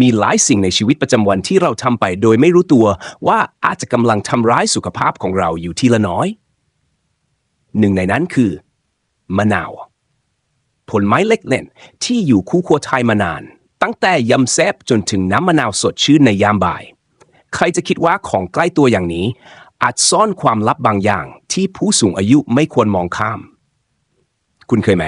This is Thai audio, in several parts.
มีหลายสิ่งในชีวิตประจำวันที่เราทำไปโดยไม่รู้ตัว ว่าอาจจะกำลังทำร้ายสุขภาพของเราอยู่ทีละน้อย หนึ่งในนั้นคือ มะนาว ผลไม้เล็กเล่นที่อยู่คู่ครัวไทยมานาน ตั้งแต่ยำแซบจนถึงน้ำมะนาวสดชื่นในยามบ่าย ใครจะคิดว่าของใกล้ตัวอย่างนี้ อาจซ่อนความลับบางอย่างที่ผู้สูงอายุไม่ควรมองข้าม คุณเคยไหม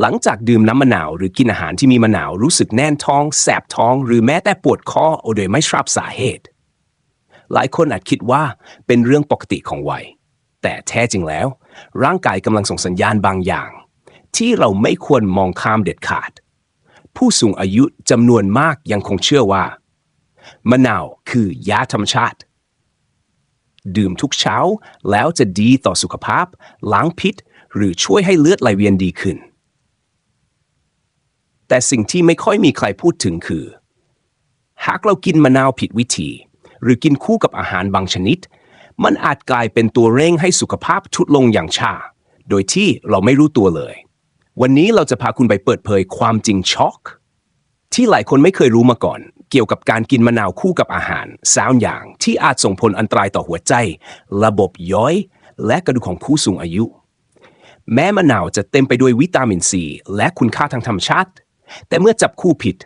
หลังจากดื่มน้ำมะนาวหรือกินอาหารที่มีมะนาวรู้สึกแน่นท้อง แสบท้อง หรือแม้แต่ปวดคอโดยไม่ทราบสาเหตุ หลายคนอาจคิดว่าเป็นเรื่องปกติของวัย แต่แท้จริงแล้ว ร่างกายกำลังส่งสัญญาณบางอย่าง ที่เราไม่ควรมองข้ามเด็ดขาด ผู้สูงอายุจำนวนมากยังคงเชื่อว่ามะนาวคือยาธรรมชาติ ดื่มทุกเช้าแล้วจะดีต่อสุขภาพ ล้างพิษ หรือช่วยให้เลือดไหลเวียนดีขึ้น แต่สิ่งที่ไม่ค่อยมีใครพูดถึงคือ หากเรากินมะนาวผิดวิธี หรือกินคู่กับอาหารบางชนิด มันอาจกลายเป็นตัวเร่งให้สุขภาพทุดลงอย่างช้าโดยที่เราไม่รู้ตัวเลย วันนี้เราจะพาคุณไปเปิดเผยความจริงช็อก ที่หลายคนไม่เคยรู้มาก่อน เกี่ยวกับการกินมะนาวคู่กับอาหารสามอย่างที่อาจส่งผลอันตรายต่อหัวใจ ระบบย่อย และกระดูกของผู้สูงอายุ แม้มะนาวจะเต็มไปด้วยวิตามินซีและคุณค่าทางธรรมชาติ แต่เมื่อจับคู่ผิด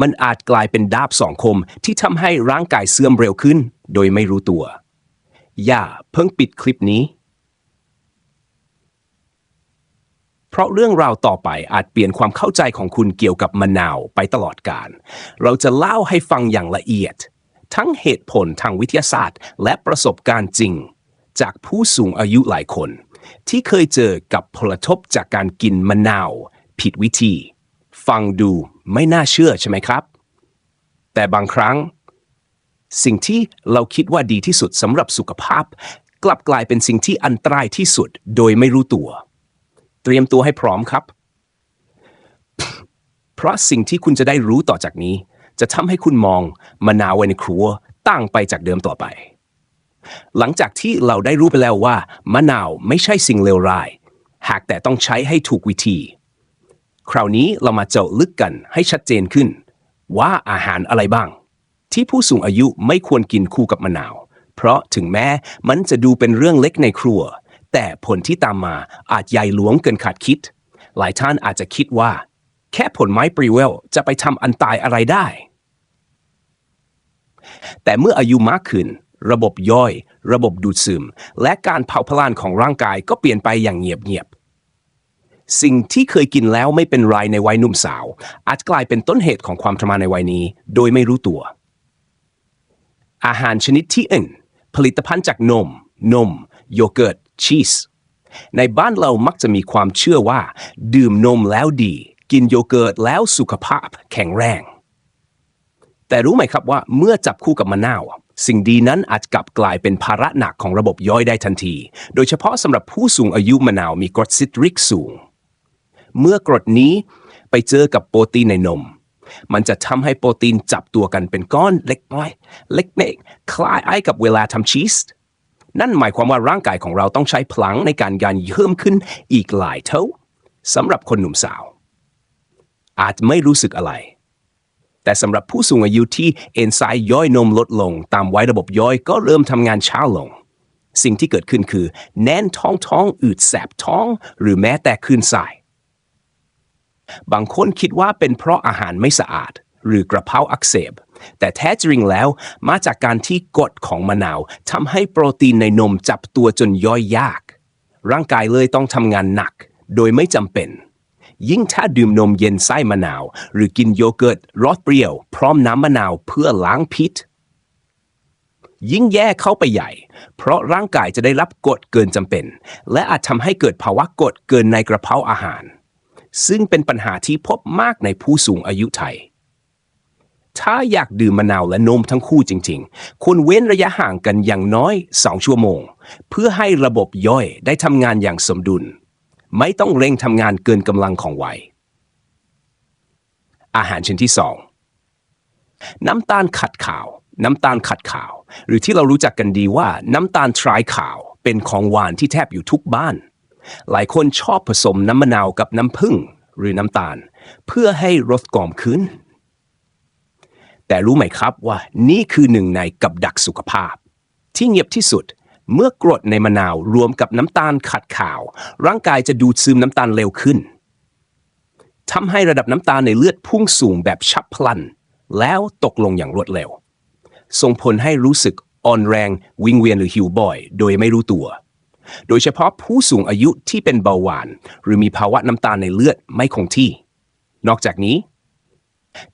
มันอาจกลายเป็นดาบสองคมที่ทำให้ร่างกายเสื่อมเร็วขึ้น โดยไม่รู้ตัว อย่าเพิ่งปิดคลิปนี้ เพราะเรื่องราวต่อไปอาจเปลี่ยนความเข้าใจของคุณเกี่ยวกับมะนาวไปตลอดกาลเราจะเล่าให้ฟังอย่างละเอียด ทั้งเหตุผลทางวิทยาศาสตร์ และประสบการณ์จริง จากผู้สูงอายุหลายคน ที่เคยเจอกับผลกระทบจากการกินมะนาว ผิดวิธี ฟังดูไม่น่าเชื่อใช่ไหมครับ แต่บางครั้ง สิ่งที่เราคิดว่าดีที่สุดสำหรับสุขภาพ กลับกลายเป็นสิ่งที่อันตรายที่สุดโดยไม่รู้ตัว เตรียมตัวให้พร้อมครับ เพราะสิ่งที่คุณจะได้รู้ต่อจากนี้ จะทำให้คุณมองมะนาวไว้ในครัวต่างไปจากเดิมต่อไป หลังจากที่เราได้รู้ไปแล้วว่ามะนาวไม่ใช่สิ่งเลวร้าย หากแต่ต้องใช้ให้ถูกวิธี คราวนี้เรามาเจาะลึกกันให้ชัดเจนขึ้น ว่าอาหารอะไรบ้าง ที่ผู้สูงอายุไม่ควรกินคู่กับมะนาว เพราะถึงแม้มันจะดูเป็นเรื่องเล็กในครัว แต่ผลที่ตามมาอาจใหญ่หลวงเกินขาดคิด หลายท่านอาจจะคิดว่า แค่ผลไม้ปริเวลจะไปทำอันตายอะไรได้ แต่เมื่ออายุมากขึ้น ระบบย่อย ระบบดูดซึม และการเผาผลาญของร่างกายก็เปลี่ยนไปอย่างเงียบๆ สิ่งที่เคยกินแล้วไม่เป็นไรในวัยหนุ่มสาว อาจกลายเป็นต้นเหตุของความทรมานในวัยนี้ โดยไม่รู้ตัว อาหารชนิดที่อื่นผลิตภัณฑ์จากนม นม โยเกิร์ต ชีส ในบ้านเรามักจะมีความเชื่อว่า ดื่มนมแล้วดี กินโยเกิร์ตแล้วสุขภาพแข็งแรง แต่รู้ไหมครับว่าเมื่อจับคู่กับมะนาวสิ่งดีนั้นอาจกลับกลายเป็นภาระหนักของระบบย่อยได้ทันที โดยเฉพาะสำหรับผู้สูงอายุมะนาวมีกรดซิตริกสูง เมื่อกรดนี้ไปเจอกับโปรตีนในนม มันจะทำให้โปรตีนจับตัวกันเป็นก้อนเล็กน้อยเล็กเนกคล้ายไอ้กับเวลาทำชีส นั่นหมายความว่าร่างกายของเราต้องใช้พลังในการการเพิ่มขึ้นอีกหลายเท่าสำหรับคนหนุ่มสาว อาจไม่รู้สึกอะไร แต่สำหรับผู้สูงอายุที่เอนไซม์ย่อยนมลดลง ตามวัยระบบย่อยก็เริ่มทำงานช้าลงสิ่งที่เกิดขึ้นคือ แน่นท้องท้องอืดแสบท้อง หรือแม้แต่คลื่นไส้ บางคนคิดว่าเป็นเพราะอาหารไม่สะอาด หรือกระเพาะอักเสบ แต่แท้จริงแล้วมาจากการที่กรดของมะนาวทำให้โปรตีนในนมจับตัวจนย่อยยาก ร่างกายเลยต้องทำงานหนัก โดยไม่จำเป็น ยิ่งถ้าดื่มนมเย็นไส้มะนาว หรือกินโยเกิร์ตรสเปรี้ยว พร้อมน้ำมะนาวเพื่อล้างพิษ ยิ่งแย่เข้าไปใหญ่ เพราะร่างกายจะได้รับกรดเกินจำเป็น และอาจทำให้เกิดภาวะกรดเกินในกระเพาะอาหาร ซึ่งเป็นปัญหาที่พบมากในผู้สูงอายุไทย ถ้าอยากดื่มมะนาวและนมทั้งคู่จริงๆ ควรเว้นระยะห่างกันอย่างน้อย 2 ชั่วโมง เพื่อให้ระบบย่อยได้ทำงานอย่างสมดุล ไม่ต้องเร่งทำงานเกินกำลังของวัย อาหารชนิดที่ 2 น้ำตาลขัดขาว น้ำตาลขัดขาว หรือที่เรารู้จักกันดีว่าน้ำตาลทรายขาว เป็นของหวานที่แทบอยู่ทุกบ้าน หลายคนชอบผสมน้ำมะนาวกับน้ำผึ้งหรือน้ำตาล เพื่อให้รสกลมขึ้น แต่รู้ไหมครับว่านี่คือหนึ่งในกับดักสุขภาพ ที่เงียบที่สุดเมื่อกรดในมะนาวรวมกับน้ำตาลขัดขาว ร่างกายจะดูดซึมน้ำตาลเร็วขึ้นทำให้ระดับน้ำตาลในเลือดพุ่งสูงแบบฉับพลัน แล้วตกลงอย่างรวดเร็ว ส่งผลให้รู้สึกอ่อนแรงวิงเวียนหรือหิวบ่อย โดยไม่รู้ตัว โดยเฉพาะผู้สูงอายุที่เป็นเบาหวาน หรือมีภาวะน้ำตาลในเลือดไม่คงที่ นอกจากนี้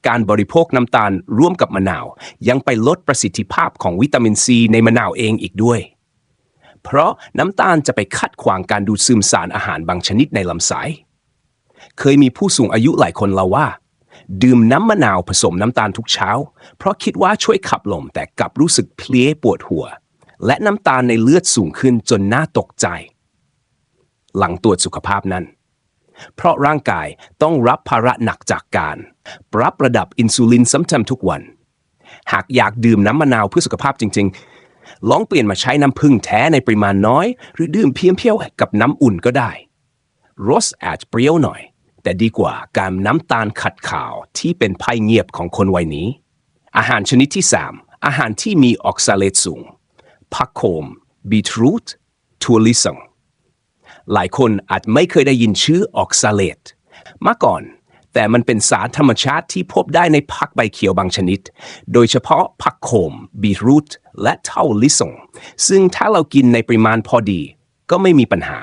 การบริโภคน้ำตาลร่วมกับมะนาว ยังไปลดประสิทธิภาพของวิตามินซีในมะนาวเองอีกด้วย เพราะน้ำตาลจะไปขัดขวางการดูดซึมสารอาหารบางชนิดในลำไส้เคยมีผู้สูงอายุหลายคนเล่าว่าดื่มน้ำมะนาวผสมน้ำตาลทุกเช้า เพราะคิดว่าช่วยขับลมแต่กลับรู้สึกเพลียปวดหัว และน้ำตาลในเลือดสูงขึ้นจนน่าตกใจ หลังตรวจสุขภาพนั้น เพราะร่างกายต้องรับภาระหนักจากการ ปรับระดับอินซูลินซ้ำๆทุกวัน หากอยากดื่มน้ำมะนาวเพื่อสุขภาพจริง ๆ ลองเปลี่ยนมาใช้น้ำผึ้งแท้ในปริมาณน้อย หรือดื่มเพียวๆกับน้ำอุ่นก็ได้รสอาจเปรี้ยวหน่อย แต่ดีกว่าการน้ำตาลขัดข่าวที่เป็นภัยเงียบของคนวัยนี้ อาหารชนิดที่ 3 อาหารที่มีออกซาเลตสูง ผักโขมบีทรูทถั่วลิสงหลายคนอาจไม่เคยได้ยินชื่อออกซาเลตมาก่อน แต่มันเป็นสารธรรมชาติที่พบได้ในผักใบเขียวบางชนิด โดยเฉพาะผักโขมบีทรูทและเท่าลิสงซึ่งถ้าเรากินในปริมาณพอดี ก็ไม่มีปัญหา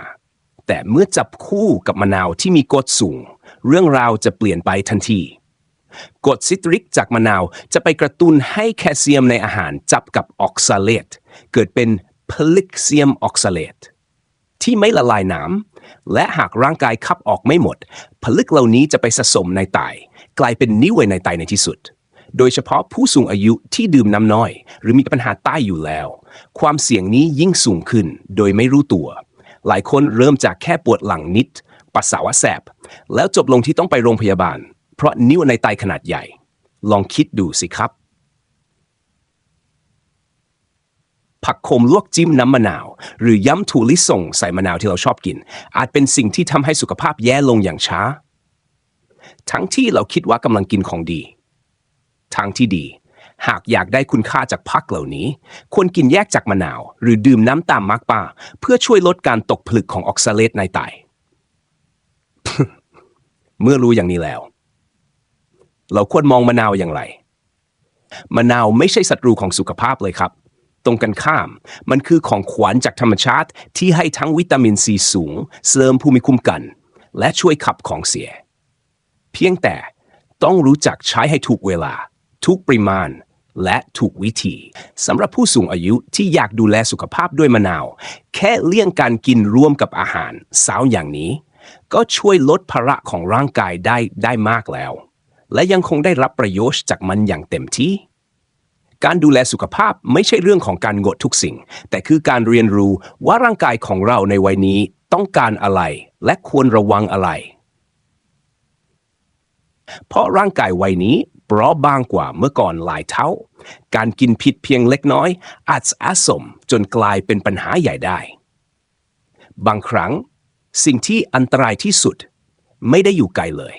แต่เมื่อจับคู่กับมะนาวที่มีกรดสูง เรื่องราวจะเปลี่ยนไปทันทีกรดซิตริกจากมะนาวจะไปกระตุ้นให้แคลเซียมในอาหารจับกับออกซาเลต เกิดเป็นพลิกเซียมออกซาเลตที่ไม่ละลายน้ำและหากร่างกายขับออกไม่หมด ผลึกเหล่านี้จะไปสะสมในไตกลายเป็นนิ่วในไตในที่สุด โดยเฉพาะผู้สูงอายุที่ดื่มน้ำน้อย หรือมีปัญหาใต้อยู่แล้ว ความเสี่ยงนี้ยิ่งสูงขึ้นโดยไม่รู้ตัว หลายคนเริ่มจากแค่ปวดหลังนิดปัสสาวะแสบ แล้วจบลงที่ต้องไปโรงพยาบาล เพราะนิ่วในไตขนาดใหญ่ ลองคิดดูสิครับ ผักโขมลวกจิ้มน้ำมะนาว หรือยำถั่วลิสงใส่มะนาวที่เราชอบกิน อาจเป็นสิ่งที่ทำให้สุขภาพแย่ลงอย่างช้า ทั้งที่เราคิดว่ากำลังกินของดี ทางที่ดี หากอยากได้คุณค่าจากผักเหล่านี้ ควรกินแยกจากมะนาว หรือดื่มน้ำตามมากป่า เพื่อช่วยลดการตกผลึกของออกซาเลตในไตเมื่อรู้อย่างนี้แล้ว เราควรมองมะนาวอย่างไร มะนาวไม่ใช่ศัตรูของสุขภาพเลยครับ ตรงกันข้าม มันคือของขวัญจากธรรมชาติที่ให้ทั้งวิตามินซีสูง เสริมภูมิคุ้มกัน และช่วยขับของเสีย เพียงแต่ต้องรู้จักใช้ให้ถูกเวลา ทุกปริมาณ และถูกวิธีสำหรับผู้สูงอายุที่อยากดูแลสุขภาพด้วยมะนาว แค่เลี่ยงการกินร่วมกับอาหารสาวอย่างนี้ ก็ช่วยลดภาระของร่างกายได้ได้มากแล้ว และยังคงได้รับประโยชน์จากมันอย่างเต็มที่ การดูแลสุขภาพไม่ใช่เรื่องของการงดทุกสิ่ง แต่คือการเรียนรู้ว่าร่างกายของเราในวัยนี้ต้องการอะไร และควรระวังอะไร เพราะร่างกายวัยนี้เปราะบางกว่าเมื่อก่อนหลายเท่า การกินผิดเพียงเล็กน้อย อาจสะสมจนกลายเป็นปัญหาใหญ่ได้ บางครั้ง สิ่งที่อันตรายที่สุด ไม่ได้อยู่ไกลเลย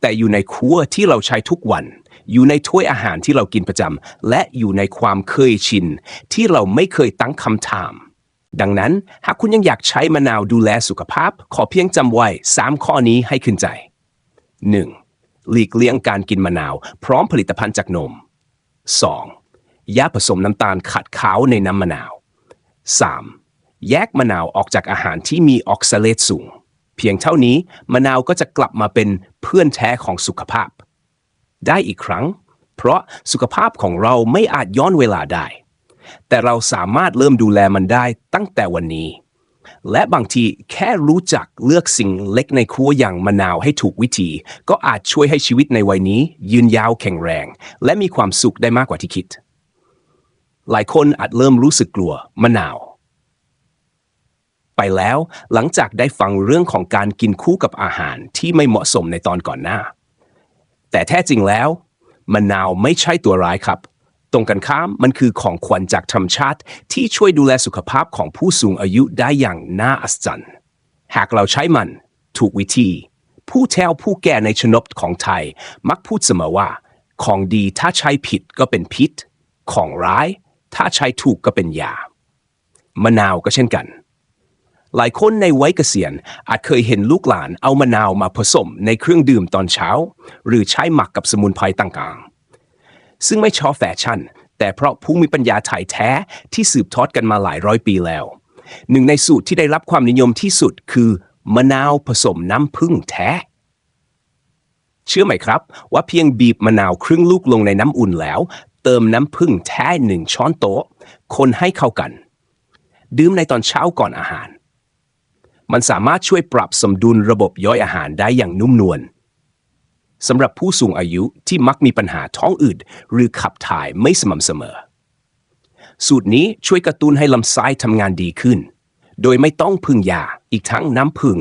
แต่อยู่ในครัวที่เราใช้ทุกวัน อยู่ในถ้วยอาหารที่เรากินประจำและอยู่ในความเคยชิน ที่เราไม่เคยตั้งคำถาม ดังนั้นหากคุณยังอยากใช้มะนาวดูแลสุขภาพ ขอเพียงจำไว้ 3 ข้อนี้ให้ขึ้นใจ 1. หลีกเลี่ยงการกินมะนาว พร้อมผลิตภัณฑ์จากนม 2. อย่าผสมน้ำตาลขัดขาวในน้ำมะนาว 3. แยกมะนาวออกจากอาหารที่มีออกซาเลตสูง เพียงเท่านี้มะนาวก็จะกลับมาเป็นเพื่อนแท้ของสุขภาพ ได้อีกครั้ง เพราะสุขภาพของเราไม่อาจย้อนเวลาได้ แต่เราสามารถเริ่มดูแลมันได้ตั้งแต่วันนี้ และบางทีแค่รู้จักเลือกสิ่งเล็กในครัวอย่างมะนาวให้ถูกวิธี ก็อาจช่วยให้ชีวิตในวัยนี้ ยืนยาวแข็งแรง และมีความสุขได้มากกว่าที่คิด หลายคนอาจเริ่มรู้สึกกลัวมะนาวไปแล้วหลังจากได้ฟังเรื่องของการกินคู่กับอาหารที่ไม่เหมาะสมในตอนก่อนหน้า แต่แท้จริงแล้วมะนาวไม่ใช่ตัวร้ายครับ ตรงกันข้ามมันคือของขวัญจากธรรมชาติ ที่ช่วยดูแลสุขภาพของผู้สูงอายุได้อย่างน่าอัศจรรย์ หากเราใช้มันถูกวิธี ผู้แทวผู้แก่ในชนบทของไทย มักพูดเสมอว่า ของดีถ้าใช้ผิดก็เป็นพิษ ของร้าย ถ้าใช้ถูกก็เป็นยามะนาวก็เช่นกัน หลายคนในวัยเกษียณอาจเคยเห็นลูกหลานเอามะนาวมาผสมในเครื่องดื่มตอนเช้า หรือใช้หมักกับสมุนไพรต่างๆ ซึ่งไม่ชอบแฟชั่น แต่เพราะผู้มีปัญญาถ่ายแท้ที่สืบทอดกันมาหลายร้อยปีแล้ว หนึ่งในสูตรที่ได้รับความนิยมที่สุดคือมะนาวผสมน้ำผึ้งแท้ เชื่อไหมครับ ว่าเพียงบีบมะนาวครึ่งลูกลงในน้ำอุ่นแล้ว เติมน้ำผึ้งแท้หนึ่งช้อนโต๊ะ คนให้เข้ากัน ดื่มในตอนเช้าก่อนอาหาร มันสามารถช่วยปรับสมดุลระบบย่อยอาหารได้อย่างนุ่มนวลสำหรับผู้สูงอายุที่มักมีปัญหาท้องอืดหรือขับถ่ายไม่สม่ำเสมอ สูตรนี้ช่วยกระตุ้นให้ลำไส้ทำงานดีขึ้น โดยไม่ต้องพึ่งยา อีกทั้งน้ำผึ้ง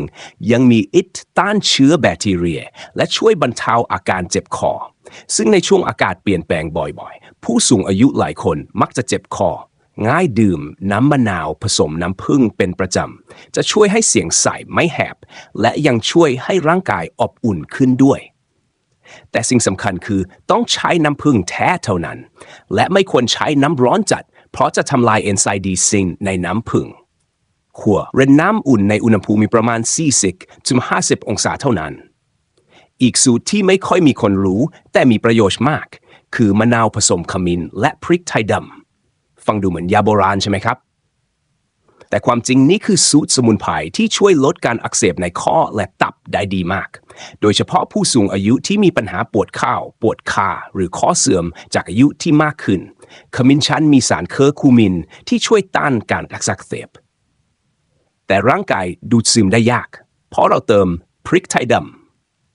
ยังมีอิทต้านเชื้อแบคทีเรีย และช่วยบรรเทาอาการเจ็บคอ ซึ่งในช่วงอากาศเปลี่ยนแปลงบ่อยๆ ผู้สูงอายุหลายคนมักจะเจ็บคอ ง่ายดื่มน้ำมะนาวผสมน้ำผึ้งเป็นประจำ จะช่วยให้เสียงใสไม่แหบ และยังช่วยให้ร่างกายอบอุ่นขึ้นด้วย แต่สิ่งสำคัญคือต้องใช้น้ำผึ้งแท้เท่านั้น และไม่ควรใช้น้ำร้อนจัด เพราะจะทำลายเอนไซม์ดีซินในน้ำผึ้งขัวเรนน้ำอุ่นในอุณหภูมิประมาณ 40ถึง50 องศาเท่านั้น อีกสูตรที่ไม่ค่อยมีคนรู้ แต่มีประโยชน์มาก คือมะนาวผสมขมิ้นและพริกไทยดำ ฟังดูเหมือนยาโบราณใช่ไหมครับ แต่ความจริงนี่คือสูตรสมุนไพรที่ช่วยลดการอักเสบในข้อและตับได้ดีมาก โดยเฉพาะผู้สูงอายุที่มีปัญหาปวดข้าว ปวดขาหรือข้อเสื่อมจากอายุที่มากขึ้น ขมิ้นชันมีสารเคอร์คูมินที่ช่วยต้านการอักเสบแต่ร่างกายดูดซึมได้ยาก เพราะเราเติมพริกไทยด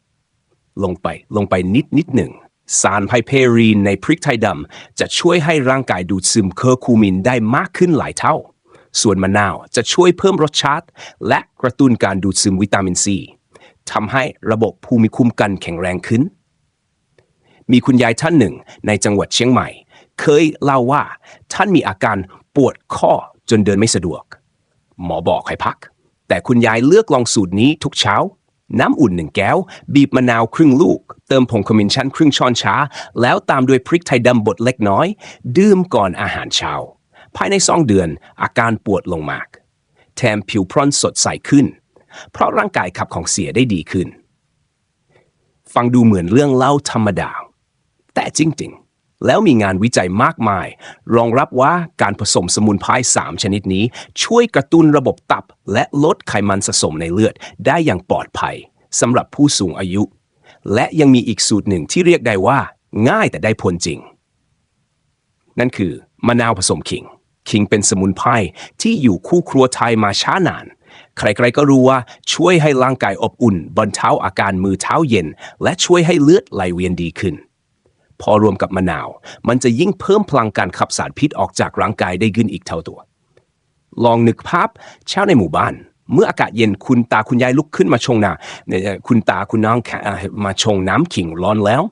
ำลงไปลงไปนิดนิดหนึ่ง สารไพเพรีนในพริกไทยดำจะช่วยให้ร่างกายดูดซึมเคอร์คูมินได้มากขึ้นหลายเท่า ส่วนมะนาวจะช่วยเพิ่มรสชาติ และกระตุ้นการดูดซึมวิตามินซีทำให้ระบบภูมิคุ้มกันแข็งแรงขึ้น มีคุณยายท่านหนึ่งในจังหวัดเชียงใหม่ เคยเล่าว่าท่านมีอาการปวดข้อจนเดินไม่สะดวก หมอบอกให้พัก แต่คุณยายเลือกลองสูตรนี้ทุกเช้า น้ำอุ่นหนึ่งแก้ว บีบมะนาวครึ่งลูก ติมผงขมิ้นชันครึ่งช้อนชา แล้วตามด้วยพริกไทยดำบดเล็กน้อย ดื่มก่อนอาหารเช้า ภายในสองเดือนอาการปวดลงมาก แถมผิวพรรณสดใสขึ้น เพราะร่างกายขับของเสียได้ดีขึ้น ฟังดูเหมือนเรื่องเล่าธรรมดา แต่จริง ๆ แล้วมีงานวิจัยมากมาย รองรับว่าการผสมสมุนไพร3ชนิดนี้ ช่วยกระตุ้นระบบตับ และลดไขมันสะสมในเลือดได้อย่างปลอดภัยสำหรับผู้สูงอายุ และยังมีอีกสูตรหนึ่งที่เรียกได้ว่า ง่ายแต่ได้ผลจริง นั่นคือมะนาวผสมขิง ขิงเป็นสมุนไพรที่อยู่คู่ครัวไทยมาช้านาน ใครๆก็รู้ว่าช่วยให้ร่างกายอบอุ่นบรรเทาอาการมือเท้าเย็น และช่วยให้เลือดไหลเวียนดีขึ้น พอรวมกับมะนาว มันจะยิ่งเพิ่มพลังการขับสารพิษออกจากร่างกายได้ขึ้นอีกเท่าตัว ลองนึกภาพเช้าในหมู่บ้าน เมื่ออากาศเย็นคุณตาคุณยายลุกขึ้นมาชงน้ำเนี่ยคุณตาคุณน้องมาชงน้ำขิงร้อนแล้ว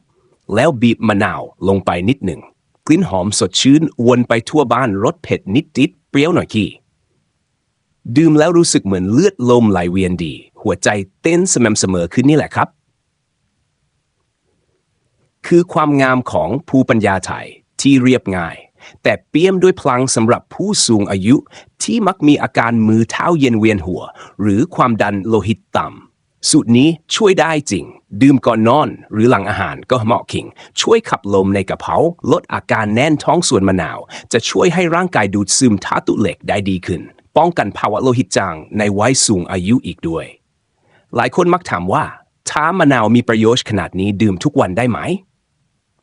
แล้วบีบมะนาวลงไปนิดหนึ่ง กลิ่นหอมสดชื่นวนไปทั่วบ้านรสเผ็ดนิดๆเปรี้ยวหน่อยขี้ดื่มแล้วรู้สึกเหมือนเลือดลมไหลเวียนดี หัวใจเต้นสม่ำเสมอขึ้นนี่แหละครับ คือความงามของภูปัญญาไทยที่เรียบง่าย แต่เปี่ยมด้วยพลังสำหรับผู้สูงอายุที่มักมีอาการมือเท้าเย็นเวียนหัว หรือความดันโลหิตต่ำสูตรนี้ช่วยได้จริง ดื่มก่อนนอน หรือหลังอาหารก็เหมาะขิง ช่วยขับลมในกระเพาลดอาการแน่นท้องส่วนมะนาว จะช่วยให้ร่างกายดูดซึมธาตุเหล็กได้ดีขึ้น ป้องกันภาวะโลหิตจางในวัยสูงอายุอีกด้วย หลายคนมักถามว่าถ้ามะนาวมีประโยชน์ขนาดนี้ดื่มทุกวันได้ไหม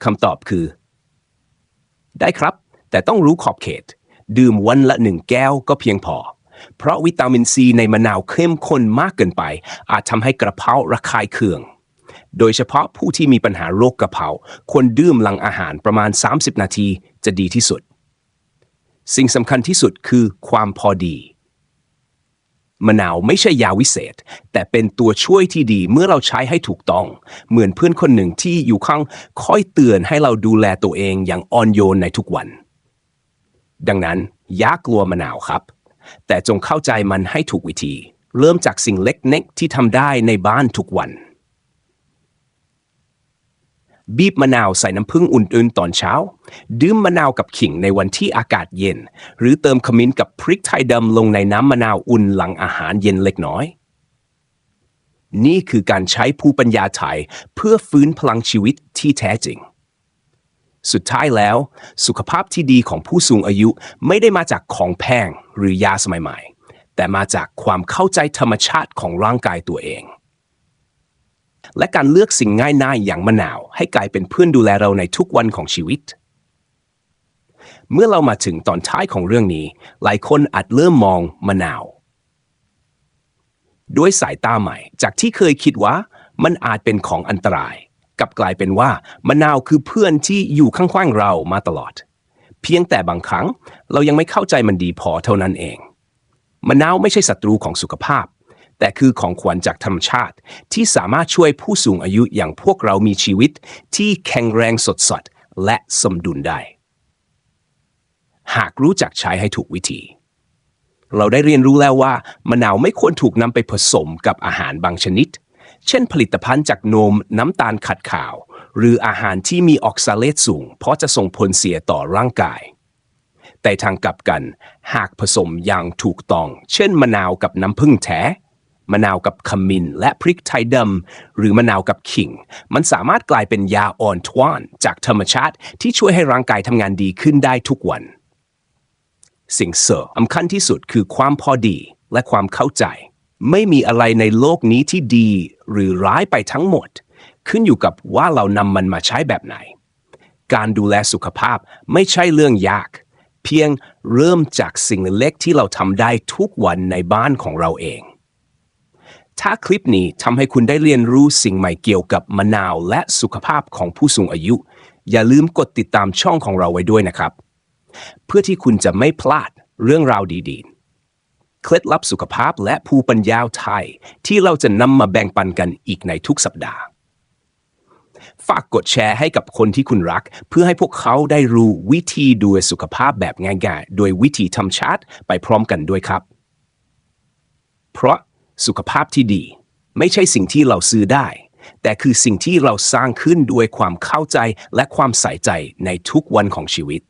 คำตอบคือ ได้ครับ แต่ต้องรู้ขอบเขต ดื่มวันละหนึ่งแก้วก็เพียงพอ เพราะวิตามินซีในมะนาวเข้มข้นมากเกินไป อาจทำให้กระเพาะระคายเคือง โดยเฉพาะผู้ที่มีปัญหาโรคกระเพาะควรดื่มหลังอาหารประมาณ 30 นาทีจะดีที่สุด สิ่งสำคัญที่สุดคือความพอดีมะนาวไม่ใช่ยาวิเศษ แต่เป็นตัวช่วยที่ดีเมื่อเราใช้ให้ถูกต้อง เหมือนเพื่อนคนหนึ่งที่อยู่ข้างคอยเตือนให้เราดูแลตัวเองอย่างอ่อนโยนในทุกวัน ดังนั้นอย่ากลัวมะนาวครับ แต่จงเข้าใจมันให้ถูกวิธี เริ่มจากสิ่งเล็กๆที่ทำได้ในบ้านทุกวัน บีบมะนาวใส่น้ำผึ้งอุ่นๆ ตอนเช้า ดื่มมะนาวกับขิงในวันที่อากาศเย็น หรือเติมขมิ้นกับพริกไทยดำลงในน้ำมะนาวอุ่นหลังอาหารเย็นเล็กน้อยนี่คือการใช้ภูมิปัญญาไทยเพื่อฟื้นพลังชีวิตที่แท้จริง สุดท้ายแล้ว สุขภาพที่ดีของผู้สูงอายุไม่ได้มาจากของแพงหรือยาสมัยใหม่ แต่มาจากความเข้าใจธรรมชาติของร่างกายตัวเอง และการเลือกสิ่งง่ายๆอย่างมะนาว ให้กลายเป็นเพื่อนดูแลเราในทุกวันของชีวิต เมื่อเรามาถึงตอนท้ายของเรื่องนี้ หลายคนอาจเริ่มมองมะนาว ด้วยสายตาใหม่ จากที่เคยคิดว่ามันอาจเป็นของอันตราย กลับกลายเป็นว่ามะนาวคือเพื่อนที่อยู่ข้างๆเรามาตลอด เพียงแต่บางครั้งเรายังไม่เข้าใจมันดีพอเท่านั้นเองมะนาวไม่ใช่ศัตรูของสุขภาพ แต่คือของขวัญจากธรรมชาติ ที่สามารถช่วยผู้สูงอายุอย่างพวกเรามีชีวิต ที่แข็งแรงสดสดๆและสมดุลได้ หากรู้จักใช้ให้ถูกวิธี เราได้เรียนรู้แล้วว่ามะนาวไม่ควรถูกนำไปผสมกับอาหารบางชนิด เช่นผลิตภัณฑ์จากนมน้ำตาลขัดขาว หรืออาหารที่มีออกซาเลตสูง เพราะจะส่งผลเสียต่อร่างกาย แต่ทางกลับกัน หากผสมอย่างถูกต้อง เช่นมะนาวกับน้ำผึ้งแท้มะนาวกับขมิ้นและพริกไทยดำหรือมะนาวกับขิง มันสามารถกลายเป็นยาอ่อนทวานจากธรรมชาติที่ช่วยให้ร่างกายทำงานดีขึ้นได้ทุกวัน สิ่งเสริมสำคัญที่สุดคือความพอดีและความเข้าใจ ไม่มีอะไรในโลกนี้ที่ดีหรือร้ายไปทั้งหมด ขึ้นอยู่กับว่าเรานำมันมาใช้แบบไหน การดูแลสุขภาพไม่ใช่เรื่องยาก เพียงเริ่มจากสิ่งเล็กๆที่เราทำได้ทุกวันในบ้านของเราเอง ถ้าคลิปนี้ทำให้คุณได้เรียนรู้สิ่งใหม่เกี่ยวกับมะนาวและสุขภาพของผู้สูงอายุ อย่าลืมกดติดตามช่องของเราไว้ด้วยนะครับ เพื่อที่คุณจะไม่พลาดเรื่องราวดีๆ เคล็ดลับสุขภาพและภูมิปัญญาไทย ที่เราจะนำมาแบ่งปันกันอีกในทุกสัปดาห์ ฝากกดแชร์ให้กับคนที่คุณรัก เพื่อให้พวกเขาได้รู้วิธีดูแลสุขภาพแบบง่ายๆ โดยวิธีธรรมชาตไปพร้อมกันด้วยครับ เพราะสุขภาพที่ดี ไม่ใช่สิ่งที่เราซื้อได้ แต่คือสิ่งที่เราสร้างขึ้นด้วยความเข้าใจและความใส่ใจในทุกวันของชีวิต